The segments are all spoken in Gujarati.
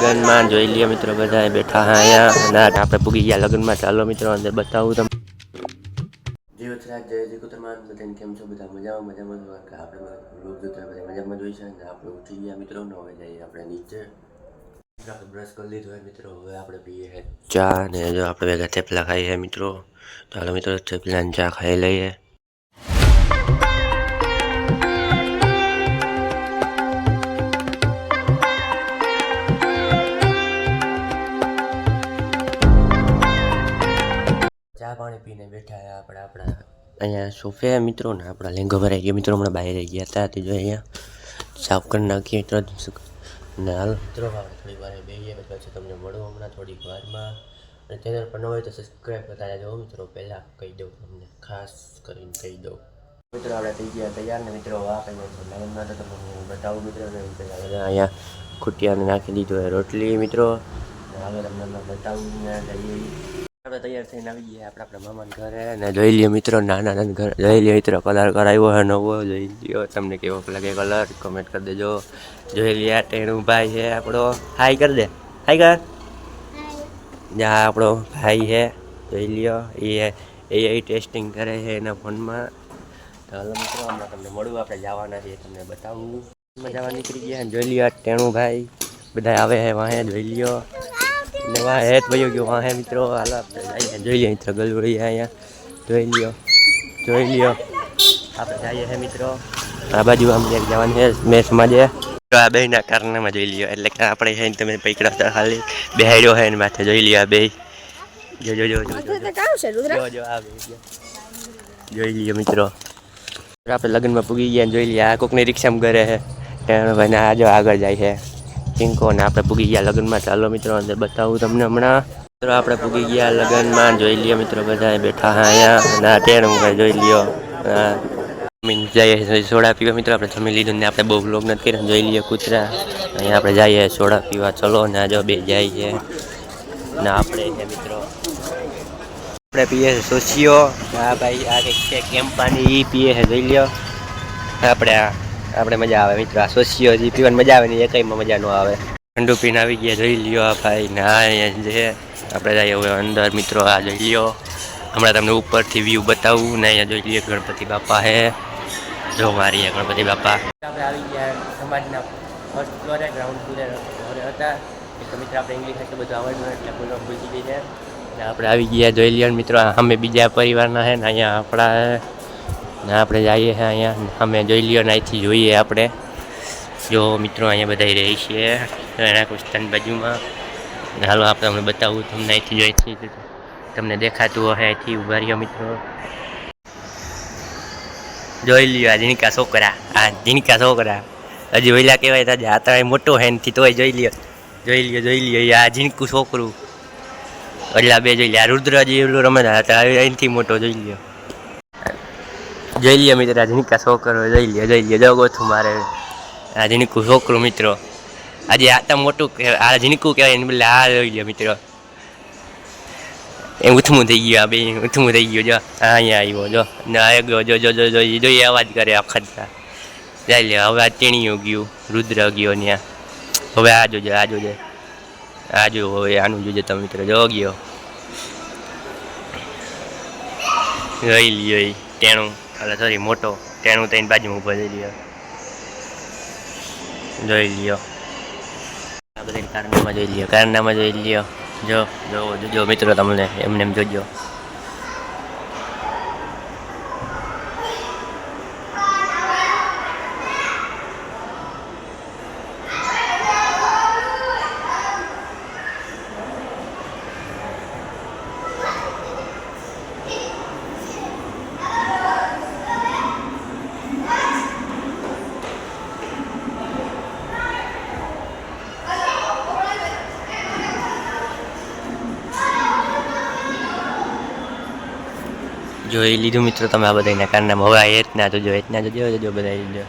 લગ્નમાં જોઈ લઈએ મિત્રો બધા બેઠા હા અહીંયા. અને આપણે પૂગી ગયા લગ્નમાં. ચાલો મિત્રો અંદર બતાવું તમને. જીવ છે જય શ્રી કુતરમાન બધાને કેમ છો? બધા મજામાં? મજામાં આપણે લોક જોતા બધા મજામાં જોઈ છે? અને આપણે ઉઠી ગયા મિત્રો, ને હવે જઈએ આપણે નીચે. બ્રશ કરી લીધું હોય મિત્રો, હવે આપણે પીએ ચા. ને જો આપણે ભેગા થેપલા ખાઈએ મિત્રો. ચાલો મિત્રો થેપલા ચા ખાઈ લઈએ. ચા પાણી પીને બેઠા આપણે, આપણા. અહીંયા સોફે મિત્રો ને આપણા લેંગો ભરાઈ ગયા. મિત્રો હમણાં બહાર ગયા હતા, તે જો અહીંયા સાફ કરી નાખીએ મિત્રો ને હાલ. મિત્રો આપણે થોડી વાર બેહીએ, પછી તમને મળું હમણાં થોડીક વારમાં. અને ચેનલ પર ન હોય તો સબસ્ક્રાઈબ કરતા જાજો મિત્રો. પહેલાં કહી દઉં તમને, ખાસ કરીને કહી દઉં. મિત્રો, આપણે થઈ ગયા તૈયાર ને મિત્રો આ કઈ લાઈનમાં તો તમને હું બતાવું મિત્રો અહીંયા ખૂટિયાને નાખી દીધો હોય રોટલી. મિત્રો હવે તમને બતાવું ને જઈએ. આપણે તૈયાર થઈને આવી ગયા. આપણે આપણા મામાના ઘરે અને જોઈ લઈએ મિત્રો નાના નાના ઘર જોઈ લઈએ મિત્રો કલર કરાવ્યો હે નવો જોઈ લ્યો. તમને કેવો લાગે કલર કમેન્ટ કરી દેજો. જોઈ લઈએ આ ટેણું ભાઈ છે આપણો. હાઈ કરી દે. હાઈ કર. જ્યાં આપણો ભાઈ છે જોઈ લ્યો. એ એ ટેસ્ટિંગ કરે છે એના ફોનમાં. તો હાલો મિત્રો હમણાં તમને મળું. આપણે જવાના છીએ તમને બતાવું. જવા નીકળી ગયા. જોઈ લ્યો આ ટેણું ભાઈ. બધા આવે છે વાહે જોઈ લ્યો. ને વાહ હેત વયો ગયો વાહે મિત્રો? હાલો આપણે જઈએ જોઈ લઈએ મિત્રો ગલવડી અહીંયા. જોઈ લ્યો જોઈ લ્યો. આપણે જઈએ છે મિત્રો. આ બાજુ આમ એક જવાનું છે મેચમાં જે આ બેના કારણમાં જોઈ લ્યો એટલે કે આપણે છે ને તમે પૈકડા ખાલી બેહાડ્યો હે ને માથે જોઈ લ્યો આ બે જો જો જો જો જો જો. જો આ જોઈ લઈએ મિત્રો. આપણે લગ્નમાં પૂગી ગયા ને જોઈ લ્યા આ કોકની રિક્ષામાં ઘરે છે ભાઈ આ જો આગળ જાય છે પિંકો અને આપણે પૂગી ગયા લગ્નમાં. ચાલો મિત્રો, અંદર બતાવું તમને હમણાં. મિત્રો, આપણે પૂગી ગયા લગ્નમાં. જોઈ લઈએ મિત્રો બધા બેઠા હા અહીંયા. અને આ હું જોઈ લ્યો. જમીન જઈએ સોડા પીવા. મિત્રો, આપણે જમી લીધું ને આપણે બહુ બ્લોગ નથી કર્યા. જોઈ લઈએ કૂતરા. અહીંયા આપણે જઈએ સોડા પીવા. ચલો ને આજો બે જાય છે. ને આપણે મિત્રો, આપણે પીએ છે સોશિયો હા ભાઈ, આ કંઈક છે, કેમ્પાની. એ પીએ છે, જોઈ લ્યો. આપણે આ આપણે મજા આવે મિત્રો. આ સોશિયો જે પીવાની મજા આવે ને એ કંઈમાં મજા ન આવે. ઠંડુ પીને આવી ગયા જોઈ લ્યો આ ભાઈ ના અહીંયા જે. આપણે જઈએ હવે અંદર મિત્રો આ જોઈ લ્યો. હમણાં તમને ઉપરથી વ્યૂ બતાવું ને અહીંયા જોઈ લઈએ ગણપતિ બાપા હે. જો મારી ગણપતિ બાપા. આપણે આવી ગયા સમાજના ફર્સ્ટ ફ્લોરે ગ્રાઉન્ડ ફ્લોરે હતા. મિત્ર આપણે ઇંગ્લિશ એટલું બધું આવડતું એટલે બોલવા ભૂલી ગઈ છે. આપણે આવી ગયા જોઈ લઈએ મિત્રો અમે બીજા પરિવારના છે ને અહીંયા આપણા. ને આપણે જઈએ છે અહીંયા. અમે જોઈ લ્યો ને અહીંથી જોઈએ આપણે. જો મિત્રો અહીંયા બધા રહે છે. એના કુસ્તાન બાજુમાં. ને હાલો આપણે તમને બતાવું તમને અહીંથી જોઈ છે તમને દેખાતું હશે અહીંથી. ઊભા રહ્યો મિત્રો. જોઈ લ્યો આ જીણકા છોકરા. આ જીણકા છોકરા. હજી વહેલા કહેવાય તાજે આ તો મોટો હે નથી તોય જોઈ લ્યો. જોઈ લ્યો જોઈ લ્યો. એ આ જીણકું છોકરું. એટલે આ બે જોઈ લ્યો. આ રુદ્રજી એવડું રમે તો અહીંથી મોટો જોઈ લ્યો. જોઈ લ્યો મિત્ર આ જીણકા છોકરો જોઈ લ્યો, જોઈ લઈએ જો ગોથું મારે. આ જીણકું છોકરું મિત્રો. આજે આ તો મોટું આ જીણકું કહેવાય, એને બદલે આ જોઈ લે મિત્રો. એ ઉથમું થઈ ગયું આ બે, ઉથમું થઈ ગયું. જો, આ અહીંયા આવ્યો, જો. ના ગયો જો જો જો જો ઈ જો એ અવાજ કરે આખા જાય લે હવે આ ટેણીઓ ગયું, રુદ્ર ગયો ત્યાં હવે આ જોજે આ જોજે. આ જો, હવે આનું જોજે તમે મિત્રો, જો ગયો. રહી લ્યો ટેણું એટલે સોરી મોટો. ટેણું થઈને બાજુમાં ઊભો જઈ લ્યો જોઈ લ્યો. આ બધી કારનામાં જોઈ લ્યો કારનામાં જોઈ લ્યો. જો જો જોજો મિત્રો તમને, એમને એમ જોજો. જોઈ લીધું મિત્રો તમે આ બધા કારનામાં હવે આ એટના જોજો એટના જોજો જોજો બધા જોજો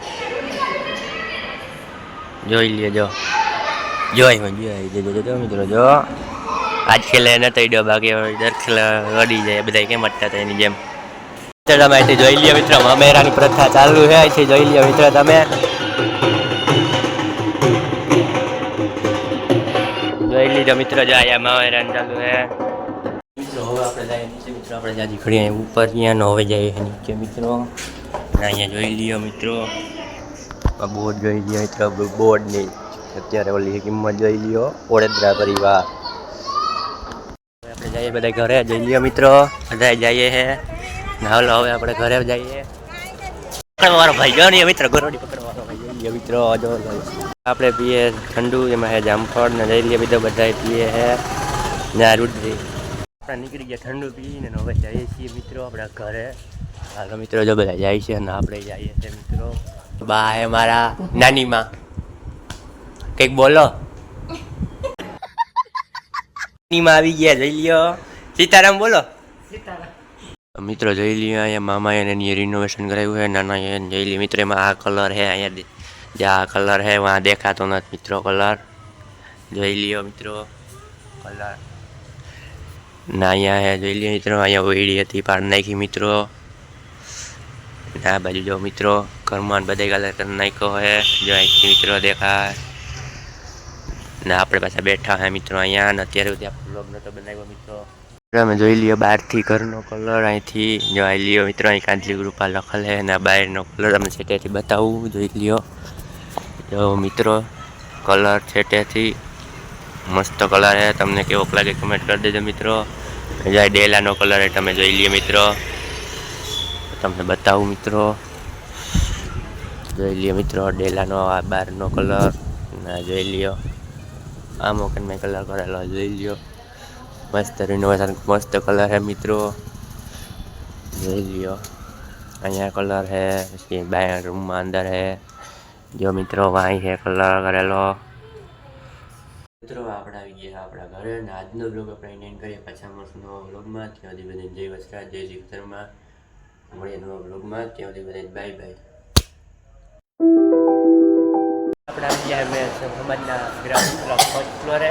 જોઈ લ્યો જો. જોઈ જોઈ જોજો જોજો મિત્રો, જો. આજ ખેલે ન થઈ ગયો બાકી દર ખેલે રડી જાય બધા કેમ અટતા એની જેમ. મિત્ર તમે અહીંથી જોઈ લ્યો મિત્રો અમેરાની પ્રથા ચાલુ છે અહીંથી જોઈ લ્યો મિત્રો તમે. જોઈ લીધો મિત્રો, જો આયા માવેરાન ચાલુ હે મિત્રો હવે આપણે જઈએ નીચે. મિત્રો, આપણે જ્યાંથી ખડી અહીંયા ઉપર ત્યાં ને હવે જઈએ નીચે, મિત્રો. અને અહીંયા જોઈ લ્યો, મિત્રો. આ બોર્ડ જોઈ લ્યો મિત્રો બોર્ડની અત્યારે ઓલી કિંમત જોઈ લ્યો ઓળેદરા પરિવાર. હવે આપણે જઈએ બધા ઘરે, જઈ લ્યો, મિત્રો. બધા જઈએ હે. ને હાલો, હવે આપણે ઘરે જઈએ. પકડવાનો ભાઈ, જો ને મિત્ર ગરોડી પકડવાનો ભાઈ, જઈ લ્યો, મિત્રો, જો જો. આપણે પીએ ઠંડુ, એમાં હે જામફળ, ને જઈ લઈએ બીજા બધા પીએ હે. ને આ રુદ્રી. આપણે નીકળી ગયા ઠંડુ પીને ને હવે જઈએ છીએ મિત્રો આપણા ઘરે. હાલો મિત્રો જો બધા જાય છે અને આપણે જઈએ છીએ મિત્રો. બા હે મારા નાની માં કંઈક બોલો. નાની માં આવી ગયા જઈ લ્યો. સીતારામ બોલો. મિત્રો જોઈ લઈએ અહીંયા મામાએ એની રિનોવેશન કરાવ્યું છે. નાના એ જોઈ લ્યો મિત્રો એમાં આ કલર છે અહીંયા જે આ કલર છે વहाँ દેખાતો નથી મિત્રો કલર જોઈ લ્યો મિત્રો કલર ના, અહીંયા જોઈ લઈએ મિત્રો, અહીંયા ઓઈડી હતી પાડ નાખી મિત્રો. ના બાજુ જો મિત્રો, ઘરમાં બધે કલર કરી નાખ્યો હે. જો અહીંથી મિત્રો દેખાય. ને આપણે પાછા બેઠા હે મિત્રો અહીંયા, ને અત્યારે સુધી આપણે બ્લોગ નતો બનાવ્યો મિત્રો. અમે જોઈ લઈએ બહારથી ઘરનો કલર અહીંથી જોઈ લ્યો મિત્રો, અહીં કાંતલી ગ્રુપા લખેલ છે અને બહારનો કલર તમને છેટેથી બતાવું, જોઈ લ્યો. જો મિત્રો કલર છેટેથી મસ્ત કલર છે તમને કેવો લાગે કમેન્ટ કરી દેજો મિત્રો. જાય ડેલાનો કલર હે, તમે જોઈ લઈએ મિત્રો. તમને બતાવું મિત્રો. જોઈ લઈએ મિત્રો, ડેલાનો આ બારનો કલર. ના, જોઈ લ્યો. આ મોકન મેં કલર કરેલો, જોઈ લ્યો. મસ્ત રિનોવેશન મસ્ત કલર હે મિત્રો. જોઈ લ્યો. અહીંયા કલર હે, પછી બાય રૂમમાં અંદર હે. જો મિત્રો વાંઈ હે કલર કરેલો. મિત્રો, આપણે આવી ગયા આપણા ઘરે અને આજનો બ્લોગ આપણે એન્ડ કરીએ. પાછા મળશું નવા બ્લોગમાં ત્યાં સુધી બધાને જય વસરાજ, જય કૃષ્ણમાં. મળીએ નવા બ્લોગમાં ત્યાં સુધી બધાને બાય બાય આપણે આવી ગયા મેં સમાજના ગ્રાઉન્ડ ફર્સ્ટ ફ્લોરે